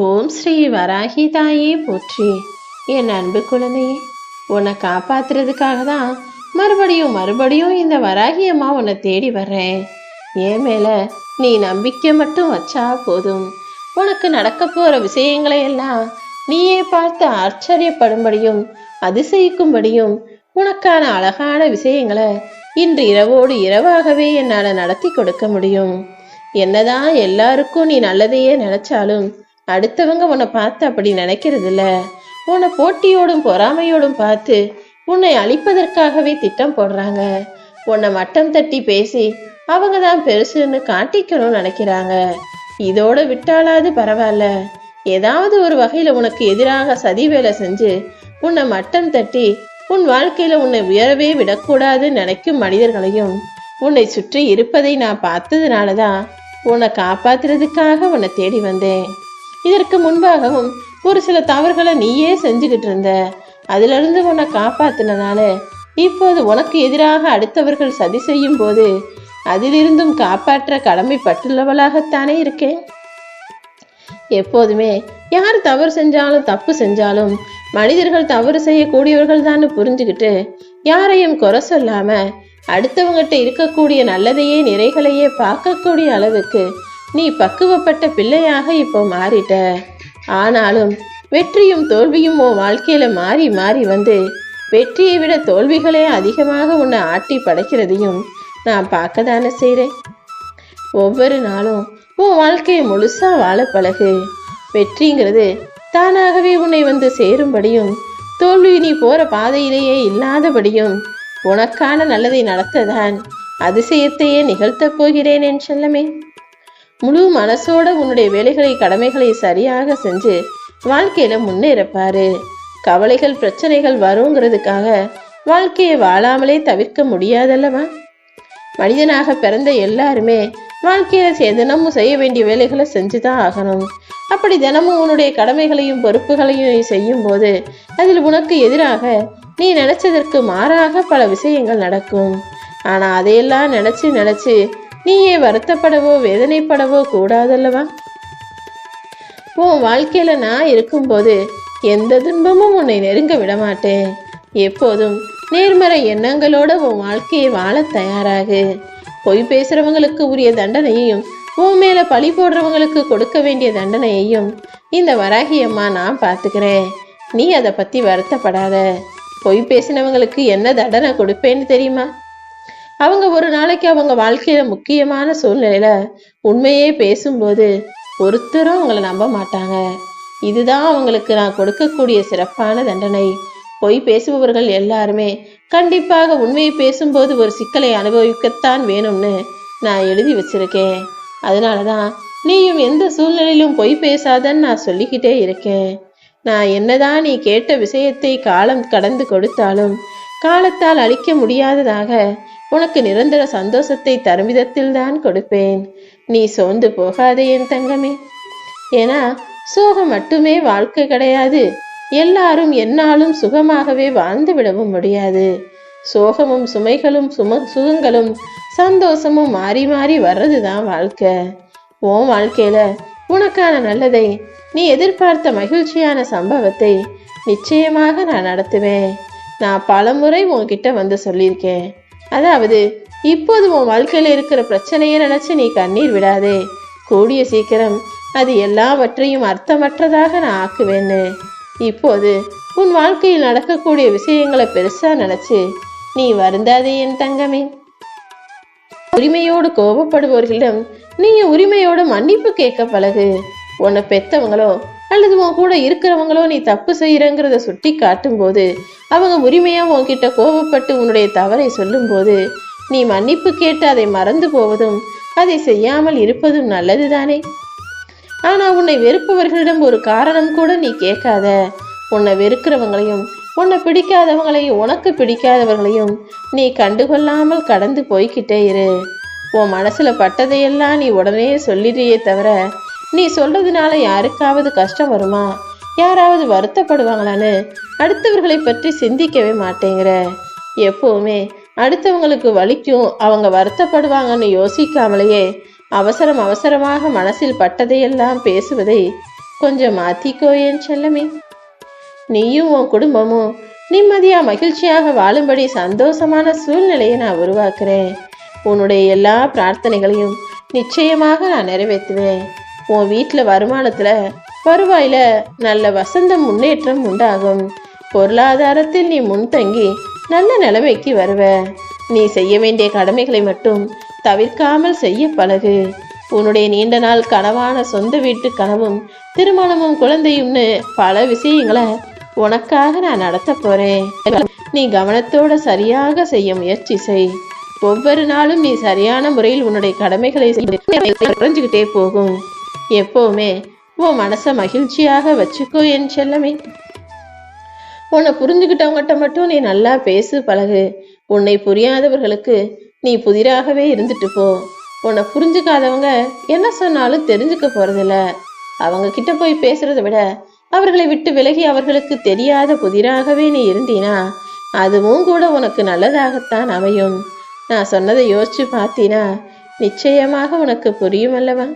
ஓம் ஸ்ரீ வராகி தாயே போற்றி. என் அன்பு குழந்தையே உன்னை காப்பாத்துறதுக்காக தான் மறுபடியும் மறுபடியும் இந்த வராகி அம்மா உன்னை தேடி வர்றேன். என் மேல நீ நம்பிக்கை மட்டும் வச்சா போதும். உனக்கு நடக்க போற விஷயங்களை எல்லாம் நீயே பார்த்து ஆச்சரியப்படும்படியும் அதிசயிக்கும்படியும் உனக்கான அழகான விஷயங்களை இன்று இரவோடு இரவாகவே என்னால் நடத்தி கொடுக்க முடியும். என்னதான் எல்லாருக்கும் நீ நல்லதையே நினைச்சாலும் அடுத்தவங்க உன்னை பார்த்து அப்படி நினைக்கிறது இல்ல உன்னை போட்டியோடும் பொறாமையோடும் பார்த்து உன்னை அழிப்பதற்காகவே திட்டம் போடுறாங்க. உன்னை மட்டம் தட்டி பேசி அவங்க தான் பெருசுன்னு காட்டிக்கணும்னு நினைக்கிறாங்க. இதோட விட்டாலாவது பரவாயில்ல. ஏதாவது ஒரு வகையில உனக்கு எதிராக சதி வேலை செஞ்சு உன்னை மட்டம் தட்டி உன் வாழ்க்கையில உன்னை உயரவே விடக்கூடாதுன்னு நினைக்கும் மனிதர்களையும் உன்னை சுற்றி இருப்பதை நான் பார்த்ததுனாலதான் உன்னை காப்பாத்துறதுக்காக உன்னை தேடி வந்தேன். இதற்கு முன்பாகவும் ஒரு சில தவறுகளை நீயே செஞ்சுக்கிட்டு இருந்த. அதிலிருந்து உன்னை காப்பாத்தினதால இப்போது உனக்கு எதிராக அடுத்தவர்கள் சதி செய்யும் போது அதிலிருந்தும் காப்பாற்ற கடமைப்பட்டுள்ளவளாகத்தானே இருக்கேன்? எப்போதுமே யார் தவறு செஞ்சாலும் தப்பு செஞ்சாலும் மனிதர்கள் தவறு செய்யக்கூடியவர்கள் தான் புரிஞ்சுக்கிட்டு யாரையும் குறை சொல்லாம அடுத்தவங்ககிட்ட இருக்கக்கூடிய நல்லதையே நிறைகளையே பார்க்கக்கூடிய அளவுக்கு நீ பக்குவப்பட்ட பிள்ளையாக இப்போ மாறிட்ட. ஆனாலும் வெற்றியும் தோல்வியும் உன் வாழ்க்கையில மாறி மாறி வந்து வெற்றியை விட தோல்விகளே அதிகமாக உன்னை ஆட்டி படைக்கிறதையும் நான் பார்க்க தானே செய்கிறேன் ஒவ்வொரு நாளும் உன் வாழ்க்கையை முழுசா வாழ பழகு. வெற்றிங்கிறது தானாகவே உன்னை வந்து சேரும்படியும் தோல்வி நீ போற பாதையிலேயே இல்லாதபடியும் உனக்கான நல்லதை நடத்ததான் அதிசயத்தையே நிகழ்த்தப் போகிறேன் என் செல்லமே. முழு மனசோட உன்னுடைய வேலைகளை கடமைகளை சரியாக செஞ்சு வாழ்க்கையில முன்னேறப்பாரு. கவலைகள் பிரச்சனைகள் வருங்கிறதுக்காக வாழ்க்கையை வாழாமலே தவிர்க்க முடியாதல்லவா? மனிதனாக பிறந்த எல்லாருமே வாழ்க்கையில சே- தினமும் செய்ய வேண்டிய வேலைகளை செஞ்சுதான் ஆகணும். அப்படி தினமும் உன்னுடைய கடமைகளையும் பொறுப்புகளையும் செய்யும் போது அதில் உனக்கு எதிராக நீ நினைச்சதற்கு மாறாக பல விஷயங்கள் நடக்கும். ஆனா அதையெல்லாம் நினைச்சு நினைச்சு நீயே வருத்தப்படவோ வேதனைப்படவோ கூடாதல்லவா? உன் வாழ்க்கையில நான் இருக்கும்போது எந்த துன்பமும் உன்னை நெருங்க விட மாட்டேன் எப்போதும் நேர்மறை எண்ணங்களோட உன் வாழ்க்கையை வாழ தயாராகு. பொய் பேசுறவங்களுக்கு உரிய தண்டனையையும் உன் மேல பழி போடுறவங்களுக்கு கொடுக்க வேண்டிய தண்டனையையும் இந்த வராகியம்மா நான் பார்த்துக்கிறேன். நீ அதை பத்தி வருத்தப்படாத. பொய் பேசினவங்களுக்கு என்ன தண்டனை கொடுப்பேன்னு தெரியுமா? அவங்க ஒரு நாளைக்கு அவங்க வாழ்க்கையில முக்கியமான சூழ்நிலையில உண்மையே பேசும்போது ஒருத்தரும் அவங்கள நம்ப மாட்டாங்க. இதுதான் அவங்களுக்கு நான் கொடுக்கக்கூடிய சிறப்பான தண்டனை. பொய் பேசுபவர்கள் எல்லாருமே கண்டிப்பாக உண்மையை பேசும்போது ஒரு சிக்கலை அனுபவிக்கத்தான் வேணும்னு நான் எழுதி வச்சிருக்கேன். அதனால தான் நீயும் எந்த சூழ்நிலையிலும் பொய் பேசாதன்னு நான் சொல்லிக்கிட்டே இருக்கேன். நான் என்னதான் நீ கேட்ட விஷயத்தை காலம் கடந்து கொடுத்தாலும் காலத்தால் அழிக்க முடியாததாக உனக்கு நிரந்தர சந்தோஷத்தை தரும் விதத்தில் தான் கொடுப்பேன். நீ சோர்ந்து போகாதே என் தங்கமே. ஏன்னா சோகம் மட்டுமே வாழ்க்கை கிடையாது. எல்லாரும் என்னாலும் சுகமாகவே வாழ்ந்து விடவும் முடியாது. சோகமும் சுமைகளும் சும சுகங்களும் சந்தோஷமும் மாறி மாறி வர்றது தான் வாழ்க்கை. உன் வாழ்க்கையில உனக்கான நல்லதை நீ எதிர்பார்த்த மகிழ்ச்சியான சம்பவத்தை நிச்சயமாக நான் நடத்துவேன். நான் பலமுறை உன்கிட்ட வந்து சொல்லியிருக்கேன். அதாவது இப்போது உன் வாழ்க்கையில இருக்கிற பிரச்சனையை நினைச்சு நீ கண்ணீர் விடாதே. கூடிய சீக்கிரம் அது எல்லாவற்றையும் அர்த்தமற்றதாக நான் ஆக்குவேன்னு. இப்போது உன் வாழ்க்கையில் நடக்கக்கூடிய விஷயங்களை பெருசா நினைச்சு நீ வருந்தாதே என் தங்கமே. உரிமையோடு கோபப்படுபவர்களிடம் நீ உரிமையோட மன்னிப்பு கேட்க பழகு. உன்னை பெத்தவங்களோ அல்லது உன் கூட இருக்கிறவங்களோ நீ தப்பு செய்யறங்கிறத சுட்டி காட்டும் போது அவங்க உரிமையா உன்கிட்ட கோபப்பட்டு உன்னுடைய தவறை சொல்லும்போது நீ மன்னிப்பு கேட்டு அதை மறந்து போவதும் அதை செய்யாமல் இருப்பதும் நல்லதுதானே? ஆனா உன்னை வெறுப்பவர்களிடம் ஒரு காரணம் கூட நீ கேட்காத. உன்னை வெறுக்கிறவங்களையும் உன்னை பிடிக்காதவங்களையும் உனக்கு பிடிக்காதவர்களையும் நீ கண்டுகொள்ளாமல் கடந்து போய்கிட்டே இரு. உன் மனசுல பட்டதையெல்லாம் நீ உடனே சொல்லிடுறியே தவிர நீ சொல்றதுனால யாருக்காவது கஷ்டம் வருமா? யாராவது வருத்தப்படுவாங்களான்னு அடுத்தவர்களை பற்றி சிந்திக்கவே மாட்டேங்கிற. எப்பவுமே அடுத்தவங்களுக்கு வலிக்கும் அவங்க வருத்தப்படுவாங்கன்னு யோசிக்காமலேயே அவசரம் அவசரமாக மனசில் பட்டதையெல்லாம் பேசுவதை கொஞ்சம் மாத்திக்கோ என் செல்லமே? நீயும் உன் குடும்பமும் நிம்மதியா மகிழ்ச்சியாக வாழும்படி சந்தோஷமான சூழ்நிலையை நான் உருவாக்குறேன். உன்னுடைய எல்லா பிரார்த்தனைகளையும் நிச்சயமாக நான் நிறைவேற்றுவேன். உன் வீட்டில் வருமானத்தில் வருவாயில நல்ல வசந்த முன்னேற்றம் உண்டாகும். பொருளாதாரத்தில் நீ முன்தங்கி நல்ல நிலைமைக்கு வருவ. நீ செய்ய வேண்டிய கடமைகளை மட்டும் தவிர்க்காமல் செய்ய பழகு. உன்னுடைய நீண்ட நாள் கனவான சொந்த வீட்டு கனவும் திருமணமும் குழந்தையும்னு பல விஷயங்களை உனக்காக நான் நடத்த போறேன். நீ கவனத்தோட சரியாக செய்ய முயற்சி செய். ஒவ்வொரு நாளும் நீ சரியான முறையில் உன்னுடைய கடமைகளை குறைஞ்சுக்கிட்டே போகும். எப்பவுமே உன் மனசை மகிழ்ச்சியாக வச்சுக்கோ என் செல்லமே. உன்னை புரிஞ்சுக்கிட்டவங்ககிட்ட மட்டும் நீ நல்லா பேசு பழகு. உன்னை புரியாதவர்களுக்கு நீ புதிராகவே இருந்துட்டு போ. உன்னை புரிஞ்சுக்காதவங்க என்ன சொன்னாலும் தெரிஞ்சுக்க போறதில்ல. அவங்க கிட்ட போய் பேசுறதை விட அவர்களை விட்டு விலகி அவர்களுக்கு தெரியாத புதிராகவே நீ இருந்தீனா அதுவும் கூட உனக்கு நல்லதாகத்தான் அமையும். நான் சொன்னதை யோசிச்சு பார்த்தீனா நிச்சயமாக உனக்கு புரியும் அல்லவா?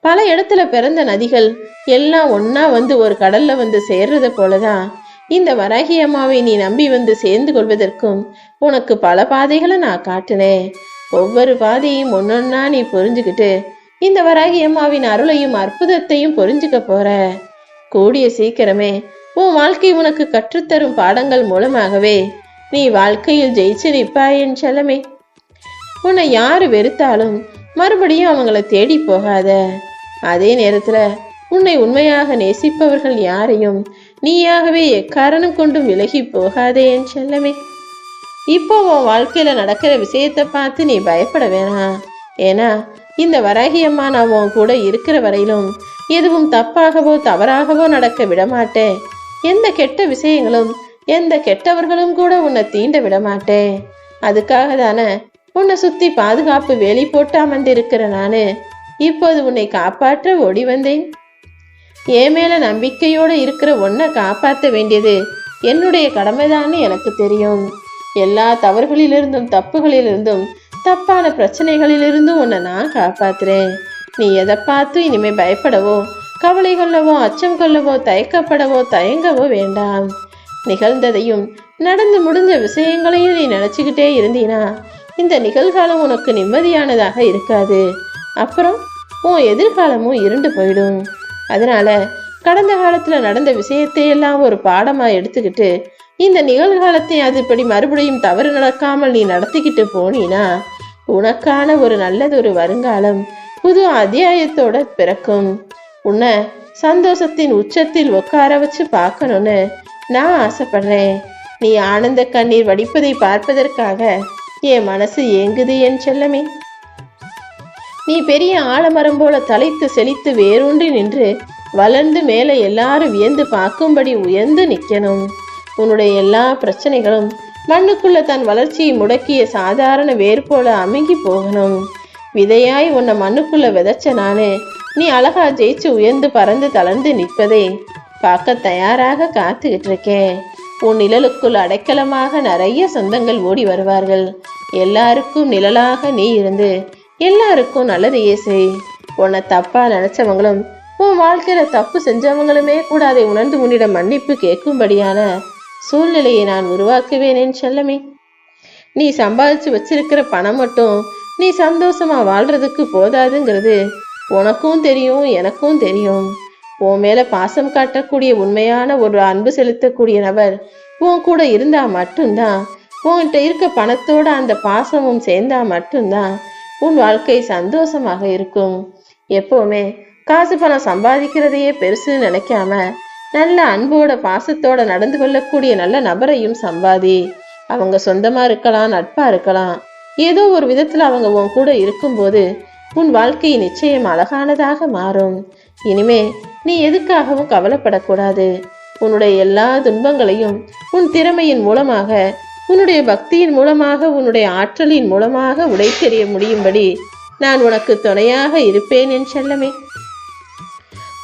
பல இடத்துல பிறந்த நதிகள் எல்லாம் ஒன்னா வந்து ஒரு கடல்ல வந்து சேர்றது போலதான். இந்த வராகி அம்மாவை நீ நம்பி வந்து சேர்ந்து கொள்வதற்கும் உனக்கு பல பாதைகளை நான் காட்டினேன். ஒவ்வொரு பாதையும் ஒன்னொன்னா நீ புரிஞ்சுக்கிட்டு இந்த வராகி அம்மாவின் அருளையும் அற்புதத்தையும் புரிஞ்சுக்க போற. கூடிய சீக்கிரமே உன் வாழ்க்கை உனக்கு கற்றுத்தரும் பாடங்கள் மூலமாகவே நீ வாழ்க்கையில் ஜெயிச்சு நிற்பாய் என் செல்லமே. உன்னை யாரு வெறுத்தாலும் மறுபடியும் அவங்கள தேடி போகாத. அதே நேரத்துல உன்னை உண்மையாக நேசிப்பவர்கள் யாரையும் நீயாகவே எக்காரணம் கொண்டும் விலகி போகாதே என் செல்லமே. இப்போ உன் வாழ்க்கையில நடக்கிற விஷயத்தை பார்த்து நீ பயப்பட வேணாம். ஏன்னா இந்த வராகியம்மா நான் உன் கூட இருக்கிற வரையிலும் எதுவும் தப்பாகவோ தவறாகவோ நடக்க விடமாட்டேன். எந்த கெட்ட விஷயங்களும் எந்த கெட்டவர்களும் கூட உன்னை தீண்ட விடமாட்டேன். அதுக்காக தானே உன்னை சுத்தி பாதுகாப்பு வேலி போட்டு அமர்ந்திருக்கிற நானு இப்போது உன்னை காப்பாற்ற ஓடி வந்தேன் என் மேல நம்பிக்கையோடு இருக்கிற உன்னை காப்பாற்ற வேண்டியது என்னுடைய கடமைதான்னு எனக்கு தெரியும். எல்லா தவறுகளிலிருந்தும் தப்புகளிலிருந்தும் தப்பான பிரச்சனைகளிலிருந்தும் உன்னை நான் காப்பாத்துறேன். நீ எதை பார்த்து இனிமே பயப்படவோ கவலை கொள்ளவோ அச்சம் கொள்ளவோ தயக்கப்படவோ தயங்கவோ வேண்டாம். நிகழ்ந்ததையும் நடந்து முடிஞ்ச விஷயங்களையும் நீ நினச்சிக்கிட்டே இருந்தீனா இந்த நிகழ்காலம் உனக்கு நிம்மதியானதாக இருக்காது. அப்புறம் உன் எதிர்காலமும் இருண்டு போயிடும். அதனால கடந்த காலத்துல நடந்த விஷயத்தையெல்லாம் ஒரு பாடமா எடுத்துக்கிட்டு இந்த நிகழ்காலத்தை அதுபடி மறுபடியும் தவறு நடக்காமல் நீ நடத்திக்கிட்டு போனீனா உனக்கான ஒரு நல்லதொரு வருங்காலம் புது அத்தியாயத்தோட பிறக்கும். உன்னை சந்தோஷத்தின் உச்சத்தில் உட்கார வச்சு பார்க்கணும்னு நான் ஆசைப்படுறேன். நீ ஆனந்த கண்ணீர் வடிப்பதை பார்ப்பதற்காக என் மனசு ஏங்குது என் செல்லமே. நீ பெரிய ஆலமரம் போல தலைத்து செழித்து வேரூன்றி நின்று வளர்ந்து மேலே எல்லாரும் வியந்து பார்க்கும்படி உயர்ந்து நிற்கணும். உன்னுடைய எல்லா பிரச்சனைகளும் மண்ணுக்குள்ள தன் வளர்ச்சியை முடக்கிய சாதாரண வேர் போல அமுங்கி போகணும். விதையாய் உன்னை மண்ணுக்குள்ள விதைச்ச நானு நீ அழகா ஜெயிச்சு உயர்ந்து பறந்து தளர்ந்து நிற்பதை. பார்க்க தயாராக காத்துக்கிட்டு இருக்கேன் உன் நிழலுக்குள் அடைக்கலமாக நிறைய சொந்தங்கள் ஓடி வருவார்கள். எல்லாருக்கும் நிழலாக நீ இருந்து எல்லாருக்கும் நல்லதையே செய் உன்னை தப்பா நினைச்சவங்களும் உன் வாழ்க்கையில தப்பு செஞ்சவங்களுமே கூட அதை உணர்ந்து உன்னிடம் மன்னிப்பு கேட்கும்படியான சூழ்நிலையை நான் உருவாக்குவேனேன் செல்லமே. நீ சம்பாதிச்சு வச்சிருக்கிற பணம் மட்டும் நீ சந்தோஷமா வாழ்றதுக்கு போதாதுங்கிறது உனக்கும் தெரியும் எனக்கும் தெரியும். உன் மேல பாசம் காட்டக்கூடிய உண்மையான ஒரு அன்பு செலுத்தக்கூடிய நபர் உன் கூட இருந்தா மட்டும்தான் உன்கிட்ட இருக்க பணத்தோட அந்த பாசமும் சேர்ந்தா மட்டும்தான் உன் வாழ்க்கை சந்தோஷமாக இருக்கும். எப்பவுமே காசு பணம் சம்பாதிக்கிறதையே பெருசுன்னு நினைக்காம நல்ல அன்போட பாசத்தோட நடந்து கொள்ளக்கூடிய நல்ல நபரையும் சம்பாதி. அவங்க சொந்தமா இருக்கலாம் நட்பா இருக்கலாம். ஏதோ ஒரு விதத்துல அவங்க உன் கூட இருக்கும்போது உன் வாழ்க்கை நிச்சயம் அழகானதாக மாறும். இனிமே நீ எதுக்காகவும் கவலைப்படக்கூடாது. உன்னுடைய எல்லா துன்பங்களையும் உன் திறமையின் மூலமாக உன்னுடைய பக்தியின் மூலமாக உன்னுடைய ஆற்றலின் மூலமாக உடைத்தெறிய முடியும்படி நான் உனக்கு துணையாக இருப்பேன் என் செல்லமே.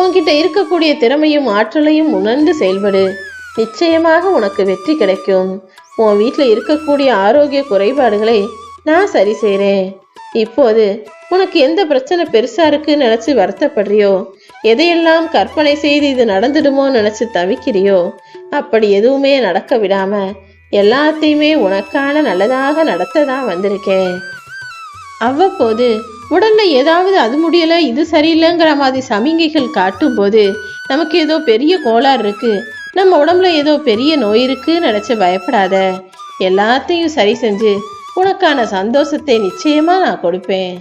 உன்கிட்ட இருக்கக்கூடிய திறமையும் ஆற்றலையும் உணர்ந்து செயல்படு. நிச்சயமாக உனக்கு வெற்றி கிடைக்கும். உன் வீட்டில் இருக்கக்கூடிய ஆரோக்கிய குறைபாடுகளை நான் சரி செய்கிறேன் இப்போது உனக்கு எந்த பிரச்சனை பெருசா இருக்குன்னு நினைச்சு வருத்தப்படுறியோ எதையெல்லாம் கற்பனை செய்து இது நடந்துடுமோ நினைச்சு தவிக்கிறியோ அப்படி எதுவுமே நடக்க விடாம எல்லாத்தையுமே உனக்கான நல்லதாக நடத்த தான் வந்திருக்கேன். அவ்வப்போது உடல்ல ஏதாவது அது முடியல இது சரியில்லைங்கிற மாதிரி சமிங்கைகள் காட்டும்போது நமக்கு ஏதோ பெரிய கோளாறு இருக்கு. நம்ம உடம்புல ஏதோ பெரிய நோய் இருக்குன்னு நினைச்சு பயப்படாத. எல்லாத்தையும் சரி செஞ்சு உனக்கான சந்தோஷத்தை நிச்சயமா நான் கொடுப்பேன்.